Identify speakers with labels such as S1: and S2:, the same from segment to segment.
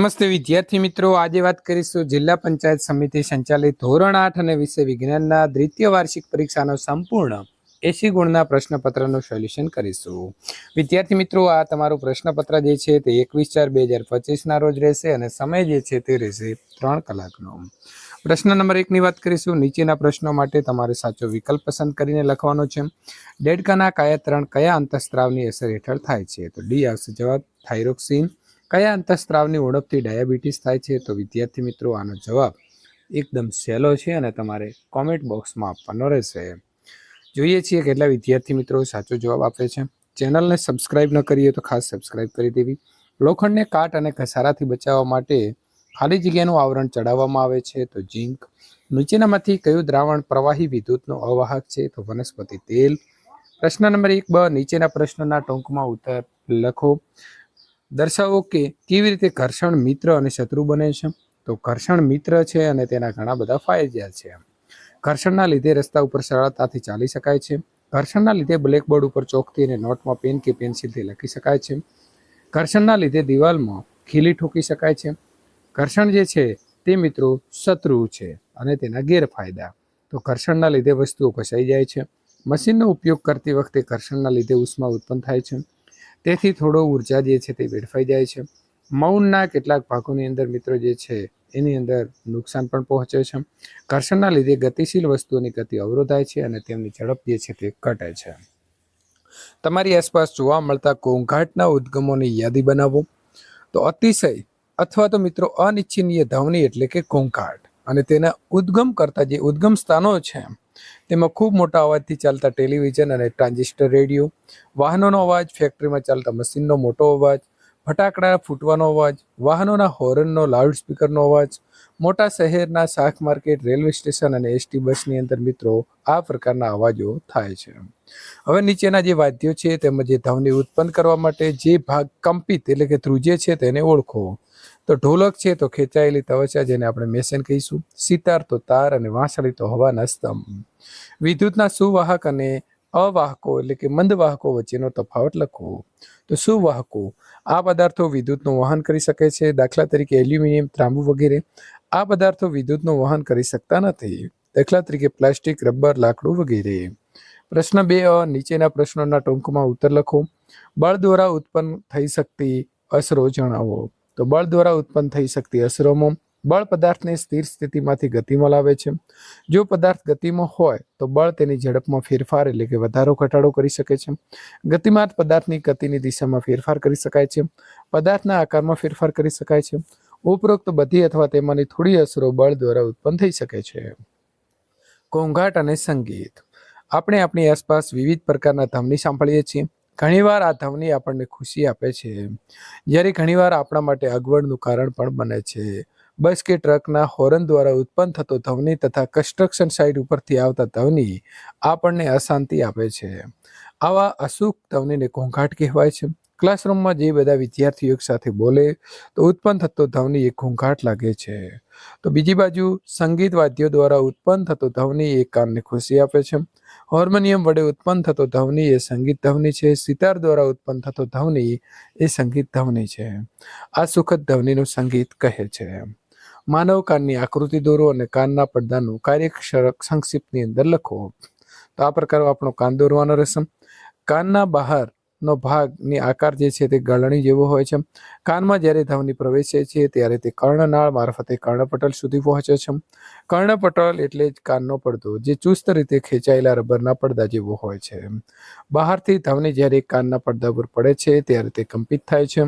S1: નમસ્તે વિદ્યાર્થી મિત્રો, આજે વાત કરીશું જિલ્લા પંચાયત સમિતિ સંચાલિત ધોરણ આઠ અને વિષય વિજ્ઞાનના દ્વિતીય વાર્ષિક પરીક્ષાનો સંપૂર્ણ એસી ગુણના પ્રશ્નપત્રનું સોલ્યુશન કરીશું. વિદ્યાર્થી મિત્રો, આ તમારું પ્રશ્નપત્ર જે છે તે એકવીસ ચાર બે હજાર પચીસના રોજ રહેશે અને સમય જે છે તે રહેશે ત્રણ કલાકનો. પ્રશ્ન નંબર એકની વાત કરીશું. નીચેના પ્રશ્નો માટે તમારે સાચો વિકલ્પ પસંદ કરીને લખવાનો છે. દેડકાના કાયાત્રણ કયા અંતઃસ્ત્રાવની અસર હેઠળ થાય છે? તો ડી આવશે જવાબ, થાઇરોક્સિન. કયા અંતઃસ્ત્રાવની ઓળખથી ડાયાબિટીસ થાય છે? તો વિદ્યાર્થી મિત્રો, આનો જવાબ એકદમ સહેલો છે અને તમારે કોમેન્ટ બોક્સમાં આપવાનો રહેશે. જોઈએ છીએ કેટલા વિદ્યાર્થી મિત્રો સાચો જવાબ આપે છે. ચેનલને સબસ્ક્રાઇબ ન કરીએ તો ખાસ સબસ્ક્રાઇબ કરી દેવી. લોખંડને કાટ અને ઘસારાથી બચાવવા માટે ખાલી જગ્યાનું આવરણ ચડાવવામાં આવે છે. તો ઝીંક. નીચેનામાંથી કયું દ્રાવણ પ્રવાહી વિદ્યુતનો અવાહક છે? તો વનસ્પતિ તેલ. પ્રશ્ન નંબર એક બ. નીચેના પ્રશ્નના ટૂંકમાં ઉત્તર લખો. દર્શાવો કે કેવી રીતે ઘર્ષણ મિત્ર અને શત્રુ બને છે? તો ઘર્ષણ મિત્ર છે અને તેના ઘણા બધા ફાયદા છે. ઘર્ષણના લીધે રસ્તા ઉપર સરળતાથી ચાલી શકાય છે. ઘર્ષણના લીધે બ્લેકબોર્ડ ઉપર ચોકથી અને નોટમાં પેન કે પેન્સિલથી લખી શકાય છે. ઘર્ષણના લીધે દિવાલમાં ખીલી ઠોકી શકાય છે. ઘર્ષણ જે છે તે મિત્રો શત્રુ છે અને તેના ગેરફાયદા. તો ઘર્ષણના લીધે વસ્તુઓ ઘસાઈ જાય છે. મશીનનો ઉપયોગ કરતી વખતે ઘર્ષણના લીધે ઉષ્મા ઉત્પન્ન થાય છે. તેથી થોડો ઊર્જા જે છે તે વેડફાઈ જાય છે. મૌનના કેટલાક ભાગોની અંદર મિત્રો જે છે, એની અંદર નુકસાન પણ પહોંચે છે. ઘર્ષણના લીધે ગતિશીલ વસ્તુઓની ગતિ અવરોધાય છે અને તેમની ઝડપ જે છે તે ઘટે છે. તમારી આસપાસ જોવા મળતા ઘોંઘાટના ઉદ્ગમોની યાદી બનાવો. તો અતિશય અથવા તો મિત્રો અનિચ્છનીય ધવની એટલે કે ઘોંઘાટ અને તેના ઉદ્ગમ કરતા જે ઉદ્ગમ સ્થાનો છે તેમાં ખૂબ મોટા અવાજથી ચાલતા ટેલિવિઝન અને ટ્રાન્ઝિસ્ટર રેડિયો, વાહનોનો અવાજ, ફેક્ટરીમાં ચાલતા મશીનનો મોટો અવાજ, ફટાકડા ફૂટવાનો અવાજ, વાહનોના હોર્નનો લાઉડસ્પીકરનો અવાજ, મોટા શહેરના શાક માર્કેટ, રેલવે સ્ટેશન અને એસટી બસની અંદર મિત્રો આ પ્રકારના અવાજો થાય છે. હવે નીચેના જે વાદ્યો છે, તેમજ જે ધ્વનિ ઉત્પન્ન કરવા માટે જે ભાગ કંપિત એટલે કે ધ્રુજે છે, તેને ઓળખો. તો ઢોલક છે, તો ખેંચાયેલી તવચા જેને આપણે મેસન કહીશું. સિતાર તો તાર અને વાંસળી તો હવાના સ્તંભ. વિદ્યુતના સુવાહક અને અવાહકો એટલે કે મંદ વાહકો વચ્ચેનો તફાવત લખવો તો સુવાહકો, આ પદાર્થો વિદ્યુતનું વહન કરી શકે છે, દાખલા તરીકે એલ્યુમિનિયમ ત્રાંબુ વગેરે. આ પદાર્થો વિદ્યુતનું વહન કરી શકતા નથી. દાખલા તરીકે પ્લાસ્ટિક, રબર, લાકડું વગેરે. પ્રશ્ન બે, અ, નીચેના પ્રશ્નોના ટૂંકમાં ઉત્તર લખો. બળ દ્વારા ઉત્પન્ન થઈ શકતી અસરો જણાવો. તો બળ દ્વારા ઉત્પન્ન થઈ શકતી અસરોમાં બળ પદાર્થને સ્થિર સ્થિતિમાંથી ગતિમાં લાવે છે. જો પદાર્થ ગતિમાં હોય, તો બળ તેની ઝડપમાં ફેરફાર એટલે કે વધારો, ઘટાડો કરી શકે છે. ગતિમાન પદાર્થની ગતિની દિશામાં ફેરફાર કરી શકાય છે. પદાર્થના આકારમાં ફેરફાર કરી શકાય છે. ઉપરોક્ત બધી અથવા તેમાંની થોડી અસરો બળ દ્વારા ઉત્પન્ન થઈ શકે છે. ઘોંઘાટ અને સંગીત. આપણે આપણી આસપાસ વિવિધ પ્રકારના ધમની સાંભળીએ છીએ. ઘણીવાર આ ધમની આપણને ખુશી આપે છે. જ્યારે ઘણીવાર આપણા માટે અગવડનું કારણ પણ બને છે. બસ કે ટ્રકના હોર્ન દ્વારા ઉત્પન્ન થતો ધવની તથા કન્સ્ટ્રક્શન સાઇટ ઉપરથી આવતા ધવની આપણને અશાંતિ આપે છે. આવા અસુખ ધવનીને ઘોંઘાટ કહેવાય છે. ક્લાસરૂમમાં જે બધા વિદ્યાર્થીઓ સાથે બોલે, તો ઉત્પન્ન થતો ધવની એક ઘોંઘાટ લાગે છે. તો બીજી બાજુ સંગીત વાદ્યો દ્વારા ઉત્પન્ન થતો ધવની એક કાનને ખુશી આપે છે. હાર્મોનિયમ વડે ઉત્પન્ન થતો ધ્વનિ એ સંગીત ધ્વનિ છે. સિતાર દ્વારા ઉત્પન્ન થતો ધવની એ સંગીત ધવની છે. આ સુખદ ધ્વનિનું સંગીત કહે છે. માનવ કાનની આકૃતિ દોરો અને કાનના પડદાનું કાર્ય સંક્ષિપ્તની અંદર લખો. તો આ પ્રકાર આપણો કાન દોરવાનો રસમ. કાનના બહારનો ભાગની આકાર જે છે તે ગળણી જેવો હોય છે. કાનમાં જ્યારે ધવની પ્રવેશે છે ત્યારે તે કર્ણનાળ મારફતે કર્ણપટલ સુધી પહોંચે છે. કર્ણપટલ એટલે જ કાનનો પડદો જે ચુસ્ત રીતે ખેંચાયેલા રબરના પડદા જેવો હોય છે. બહારથી ધવની જ્યારે કાનના પડદા પર પડે છે ત્યારે તે કંપિત થાય છે.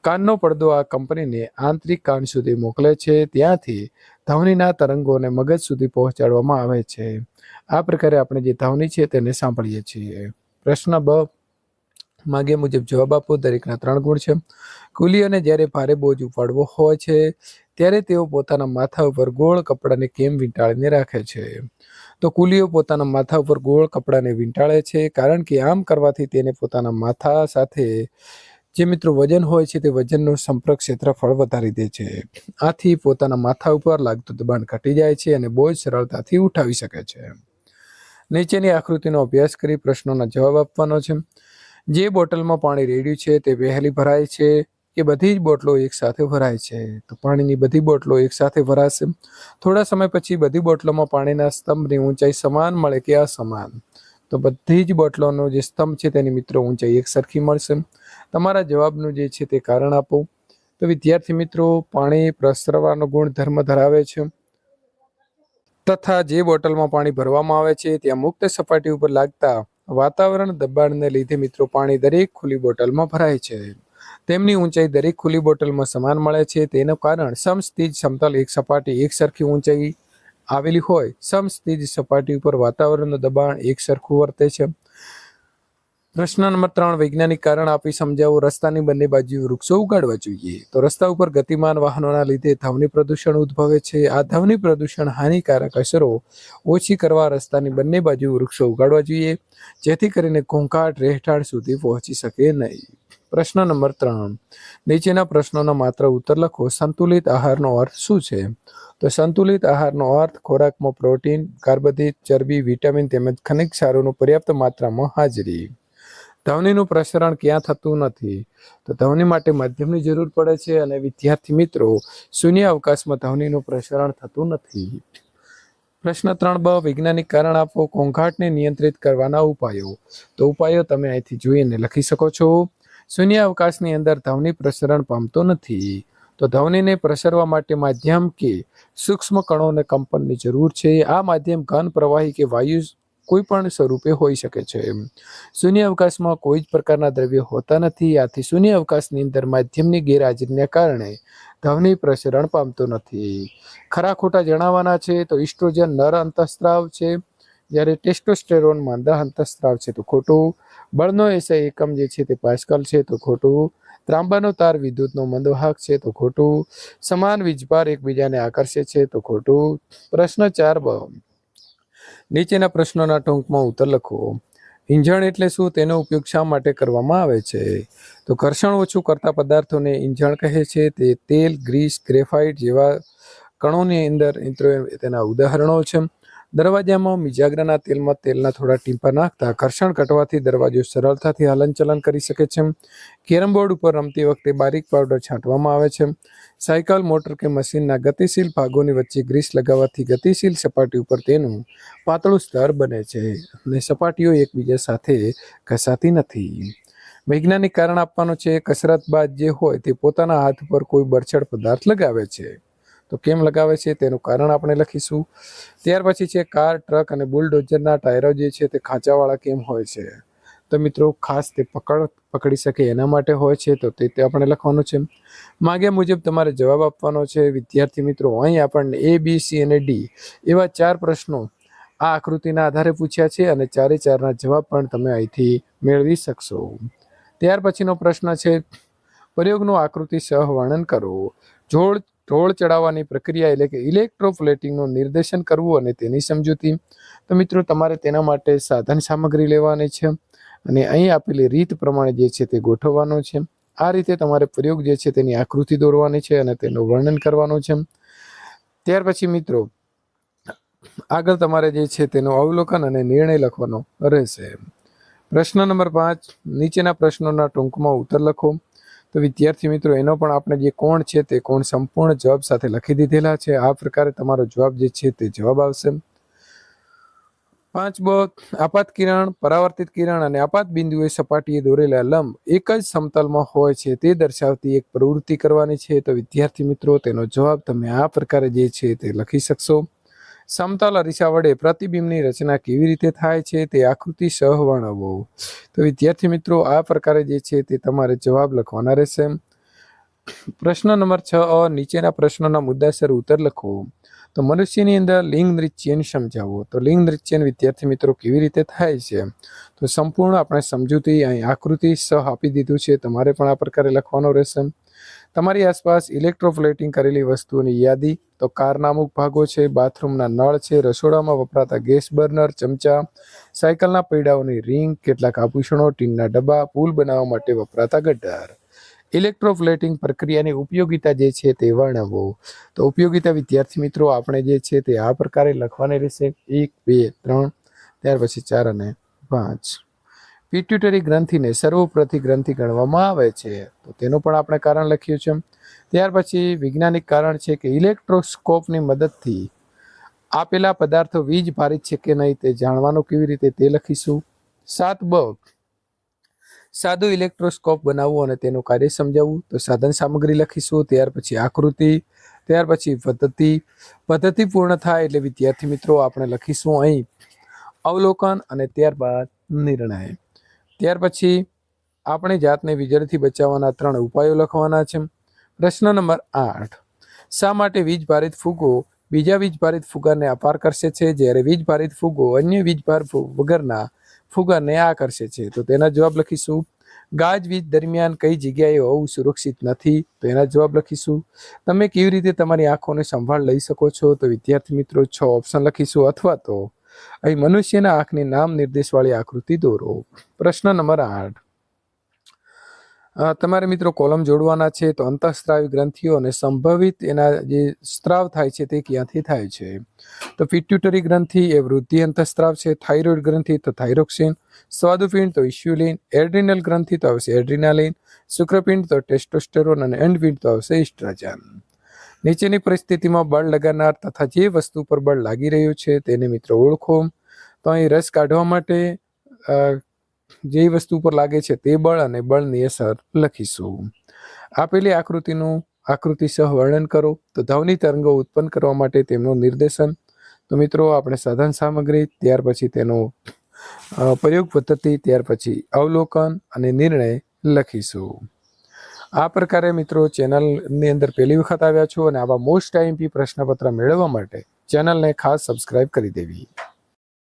S1: કાનનો પડદો આ કંપનીને આંતરિક કાન સુધી મોકલે છે. ત્યાંથી ધવનીના તરંગોને મગજ સુધી પહોંચાડવામાં આવે છે. આ પ્રકારે આપણે જે ધ્વનિ છે તેને સાંભળીએ છીએ. પ્રશ્ન બ માગ્યા મુજબ જવાબ આપો દરેકના ત્રણ ગુણ છે. કુલીઓને જ્યારે ભારે બોજ ઉપાડવો હોય છે, ત્યારે તેઓ પોતાના માથા ઉપર ગોળ કપડાને કેમ વીંટાળીને રાખે છે? તો કુલીઓ પોતાના માથા ઉપર ગોળ કપડાને વીંટાળે છે કારણ કે આમ કરવાથી તેને પોતાના માથા સાથે જે મિત્રો વજન હોય છે તે વજનનો સંપર્ક ક્ષેત્રફળ વધારી દે છે. આથી પોતાના માથા ઉપર લાગતું દબાણ ઘટી જાય છે અને બોજ સરળતાથી ઉઠાવી શકે છે. નીચેની આકૃતિનો અભ્યાસ કરી પ્રશ્નોના જવાબ આપવાનો છે. જે બોટલમાં પાણી રેડ્યું છે તે વહેલી ભરાય છે કે બધી જ બોટલો એકસાથે ભરાય છે? તો પાણીની બધી બોટલો એકસાથે ભરાશે. થોડા સમય પછી બધી બોટલોમાં પાણીના સ્તંભની ઊંચાઈ સમાન મળે કે અસમાન? તો બધી જ બોટલોનો જે સ્તંભ છે તેની મિત્રો ઊંચાઈ એક સરખી મળશે. તમારા જવાબનું જે છે તે કારણ આપો. તો વિદ્યાર્થી મિત્રો, પાણી પ્રસરવાનો ગુણધર્મ ધરાવે છે. તથા જે બોટલમાં પાણી ભરવામાં આવે છે, ત્યાં મુક્ત સપાટી ઉપર લાગતા વાતાવરણ દબાણને લીધે મિત્રો પાણી દરેક ખુલ્લી બોટલમાં ભરાય છે. તેમની ઊંચાઈ દરેક ખુલ્લી બોટલમાં સમાન મળે છે. તેનું કારણ સમસ્થિત સમતલ એક સપાટી એક સરખી ઊંચાઈ આવેલી હોય. સમસ્થિત સપાટી ઉપર વાતાવરણનું દબાણ એક સરખું વર્તે છે. પ્રશ્ન નંબર ત્રણ, વૈજ્ઞાનિક કારણ આપી સમજાવો, રસ્તાની બંને બાજુ વૃક્ષો ઉગાડવા જોઈએ. તો રસ્તા ઉપર ગતિમાન વાહનોના લીધે ધ્વનિ પ્રદૂષણ ઉદ્ભવે છે. આ ધ્વનિ પ્રદૂષણ હાનિકારક અસરો ઓછી કરવા રસ્તાની બંને બાજુ વૃક્ષો ઉગાડવા જોઈએ, જેથી કરીને ઘોંઘાટ રહેઠાણ સુધી પહોંચી શકે નહીં. પ્રશ્ન નંબર ત્રણ, નીચેના પ્રશ્નોના માત્ર ઉત્તર લખો. સંતુલિત આહારનો અર્થ શું છે? તો સંતુલિત આહારનો અર્થ ખોરાકમાં પ્રોટીન, કાર્બોદિત, ચરબી, વિટામિન તેમજ ખનિજ સારોનું પર્યાપ્ત માત્રામાં હાજરી. ધ્વનિનું પ્રસરણ ક્યાં થતું નથી? તો ધ્વનિ માટે માધ્યમની જરૂર પડે છે અને વિદ્યાર્થી મિત્રો, શૂન્ય અવકાશમાં ધ્વનિનું પ્રસરણ થતું નથી. પ્રશ્ન ત્રણ બ, વૈજ્ઞાનિક કારણ આપો, ઘોંઘાટને નિયંત્રિત કરવાના ઉપાયો. તો ઉપાયો તમે અહીંથી જોઈને લખી શકો છો. શૂન્ય અવકાશની અંદર ધ્વનિ પ્રસરણ પામતો નથી. તો ધ્વનિને પ્રસરવા માટે માધ્યમ કે સૂક્ષ્મ કણોને કંપનની જરૂર છે. આ માધ્યમ ઘન પ્રવાહી કે વાયુ કોઈ પણ સ્વરૂપે હોઈ શકે છે. શૂન્ય અવકાશમાં કોઈ જ પ્રકારના દ્રવ્ય હોતા નથી, આથી શૂન્ય અવકાશની અંદર માધ્યમની ગેરહાજરીને કારણે ધ્વનિ પ્રસરણ પામતો નથી. ખરા ખોટા જણાવવાના છે તો ઇસ્ટ્રોજન નર અંતઃસ્ત્રાવ છે. જ્યારે ટેસ્ટોસ્ટેરોન માંદા અંતઃસ્ત્રાવ છે તો ખોટું. બળનો એસઆઈ એકમ જે છે તે પાસ્કલ છે તો ખોટું. ત્રાંબાનો તાર વિદ્યુતનો મંદવાહક છે તો ખોટું. સમાન વીજભાર એકબીજાને આકર્ષે છે તો ખોટું. પ્રશ્ન ચાર નીચેના પ્રશ્નોના ટૂંકમાં ઉત્તર લખો. ઇંજણ એટલે શું? તેનો ઉપયોગ શા માટે કરવામાં આવે છે? તો ઘર્ષણ ઓછું કરતા પદાર્થોને ઇંજણ કહે છે. તે તેલ, ગ્રીસ, ગ્રેફાઇટ જેવા કણોની અંદર તેના ઉદાહરણો છે. દરવાજામાં મિજાગરાના તેલમાં તેલના થોડા ટીંપા નાખતા ઘર્ષણ ઘટવાથી દરવાજો સરળતાથી હલનચલન કરી શકે છે. કેરમ બોર્ડ ઉપર રમતી વખતે બારીક પાવડર છાંટવામાં આવે છે. સાયકલ, મોટર કે મશીનના ગતિશીલ ભાગોની વચ્ચે ગ્રીસ લગાવવાથી ગતિશીલ સપાટી ઉપર તેનું પાતળું સ્તર બને છે અને સપાટીઓ એકબીજા સાથે ઘસાતી નથી. વૈજ્ઞાનિક કારણ આપવાનું છે, કસરત બાદ જે હોય તે પોતાના હાથ પર કોઈ બરછડ પદાર્થ લગાવે છે. તો કેમ લગાવે છે? તેનું કારણ આપણે લખીશું. ત્યાર પછી છે કાર, ટ્રક અને બુલડોઝરના ટાયરો જે છે તે ખાંચાવાળા કેમ હોય છે? તો મિત્રો, ખાસ તે પકડ, પકડી શકે એના માટે હોય છે, તો તે આપણે લખવાનું છે. માગ્યા મુજબ તમારે જવાબ આપવાનો છે. વિદ્યાર્થી મિત્રો, અહીં આપણને એ બી સી અને ડી એવા ચાર પ્રશ્નો આ આકૃતિના આધારે પૂછ્યા છે અને ચારે ચારના જવાબ પણ તમે અહીંથી મેળવી શકશો. ત્યાર પછીનો પ્રશ્ન છે, પ્રયોગનું આકૃતિ સહ વર્ણન કરો. જોડ ઢોળ ચડાવવાની પ્રક્રિયા એટલે કે ઇલેક્ટ્રોપ્લેટિંગનું નિર્દેશન કરવું અને તેની સમજૂતી. તો મિત્રો, તમારે તેના માટે સાધન સામગ્રી લેવાની છે અને અહીં આપેલી રીત પ્રમાણે જે છે તે ગોઠવવાનો છે. આ રીતે તમારે પ્રયોગ જે છે તેની આકૃતિ દોરવાની છે અને તેનું વર્ણન કરવાનું છે. ત્યાર પછી મિત્રો, આગળ તમારે જે છે તેનું અવલોકન અને નિર્ણય લખવાનો રહેશે. પ્રશ્ન નંબર પાંચ, નીચેના પ્રશ્નોના ટૂંકમાં ઉત્તર લખો. તો વિદ્યાર્થી મિત્રો, એનો પણ આપણે જે કોણ છે તે કોણ સંપૂર્ણ જવાબ સાથે લખી દીધેલા છે. આ પ્રકારે તમારો જવાબ જે છે તે જવાબ આવશે. પાંચ બ આપાત કિરણ, પરાવર્તિત કિરણ અને આપાત બિંદુએ સપાટીએ દોરેલા લંબ એક જ સમતલમાં હોય છે તે દર્શાવતી એક પ્રવૃત્તિ કરવાની છે. તો વિદ્યાર્થી મિત્રો, તેનો જવાબ તમે આ પ્રકારે જે છે તે લખી શકશો. સમતલ અરીસા વડે પ્રતિબિંબની રચના કેવી રીતે થાય છે તે આકૃતિ સહ વર્ણવો. તો વિદ્યાર્થી મિત્રો, આ પ્રકારે જે છે તે તમારે જવાબ લખવાના રહેશે. પ્રશ્ન નંબર છ નીચેના પ્રશ્નોના મુદ્દાસર ઉત્તર લખો. તો મનુષ્યની અંદર લિંગ નૃત્યન સમજાવો. તો લિંગ નૃત્યન વિદ્યાર્થી મિત્રો કેવી રીતે થાય છે? તો સંપૂર્ણ આપણે સમજૂતી અહીં આકૃતિ સહ આપી દીધું છે. તમારે પણ આ પ્રકારે લખવાનો રહેશે. તમારી આસપાસ ઇલેક્ટ્રોફ્લેટિંગ કરેલી વસ્તુઓની યાદી, તો કારના અમુક ભાગો છે, બાથરૂમના નળ છે, રસોડામાં વપરાતા ગેસ બર્નર, ચમચા, સાયકલના પૈડાઓની રિંગ, કેટલાક આભૂષણો, ટીનના ડબ્બા, પુલ બનાવવા માટે વપરાતા ગટર ઇલેક્ટ્રોફ્લેટિંગ પ્રક્રિયાની ઉપયોગિતા જે છે તે વર્ણવો. તો ઉપયોગિતા વિદ્યાર્થી મિત્રો, આપણે જે છે તે આ પ્રકારે લખવાની રહેશે. એક, બે, ત્રણ, ત્યાર પછી ચાર અને પાંચ. પિટ્યુટરી ગ્રંથિને સર્વપ્રતિ ગ્રંથિ ગણવામાં આવે છે. તો તેનું પણ આપણે કારણ લખ્યું છે. ત્યાર પછી વૈજ્ઞાનિક કારણ છે કે ઇલેક્ટ્રોસ્કોપની મદદથી આપેલા પદાર્થો વીજ ભારિત છે કે નહીં તે જાણવાનું કેવી રીતે તે લખીશું. સાત બ સાદું ઇલેક્ટ્રોસ્કોપ બનાવવું અને તેનું કાર્ય સમજાવવું. તો સાધન સામગ્રી લખીશું, ત્યાર પછી આકૃતિ, ત્યાર પછી પદ્ધતિ. પદ્ધતિ પૂર્ણ થાય એટલે વિદ્યાર્થી મિત્રો આપણે લખીશું અહીં. અવલોકન અને ત્યારબાદ નિર્ણય. ત્યાર પછી આપણે જાતને વીજળીથી બચાવવાના ત્રણ ઉપાયો લખવાના છે. પ્રશ્ન નંબર આઠ. શા માટે વીજ ભારિત ફૂગો બીજા વીજ ભારિત ફુગાને અપાર કરશે છે? જ્યારે વીજ ભારિત ફુગો અન્ય વીજ ભાર વગરના ફુગાને આકર્ષે છે. તો તેના જવાબ લખીશું. ગાજ વીજ દરમિયાન કઈ જગ્યાએ હોવું સુરક્ષિત નથી? તો એના જવાબ લખીશું. તમે કેવી રીતે તમારી આંખોને સંભાળ લઈ શકો છો? તો વિદ્યાર્થી મિત્રો, છ ઓપ્શન લખીશું. અથવા તો અહીં મનુષ્યના આંખની નામ નિર્દેશવાળી આકૃતિ દોરો. પ્રશ્ન નંબર આઠ. તમારે મિત્રો કોલમ જોડવાના છે તો અંતઃસ્ત્રાવી ગ્રંથિઓ અને સંભવિત એના જે સ્ત્રાવ થાય છે તે ક્યાંથી થાય છે? તો પિટ્યુટરી ગ્રંથિ એ વૃદ્ધિ અંતઃસ્ત્રાવ છે થાઇરોઇડ ગ્રંથિ તો થાઇરોક્સિન સ્વાદુપિંડ તો ઇસ્યુલિન એડ્રિનલ ગ્રંથિ તો આવશે એડ્રિનાલિન શુક્રપિંડ તો ટેસ્ટોસ્ટેરોન અને એન્ડપિંડ તો આવશે ઇસ્ટ્રોજન નીચેની પરિસ્થિતિમાં બળ લગાનાર તથા જે વસ્તુ પર બળ લાગી રહ્યું છે તેને મિત્રો ઓળખો. તો અહીં રસ કાઢવા માટે જે વસ્તુ પર લાગે છે તે બળ અને બળની અસર લખીશું. આપેલી આકૃતિનું આકૃતિ સહ વર્ણન કરો તો ધવની તરંગો ઉત્પન્ન કરવા માટે તેમનું નિર્દેશન. તો મિત્રો આપણે સાધન સામગ્રી, ત્યાર પછી તેનો પ્રયોગ પદ્ધતિ, ત્યાર પછી અવલોકન અને નિર્ણય લખીશું. આ પ્રકારે મિત્રો ચેનલની અંદર પહેલી વખત આવ્યા છો અને આવા મોસ્ટ આઈએમપી પ્રશ્નપત્ર મેળવવા માટે ચેનલને ખાસ સબસ્ક્રાઇબ કરી દેવી.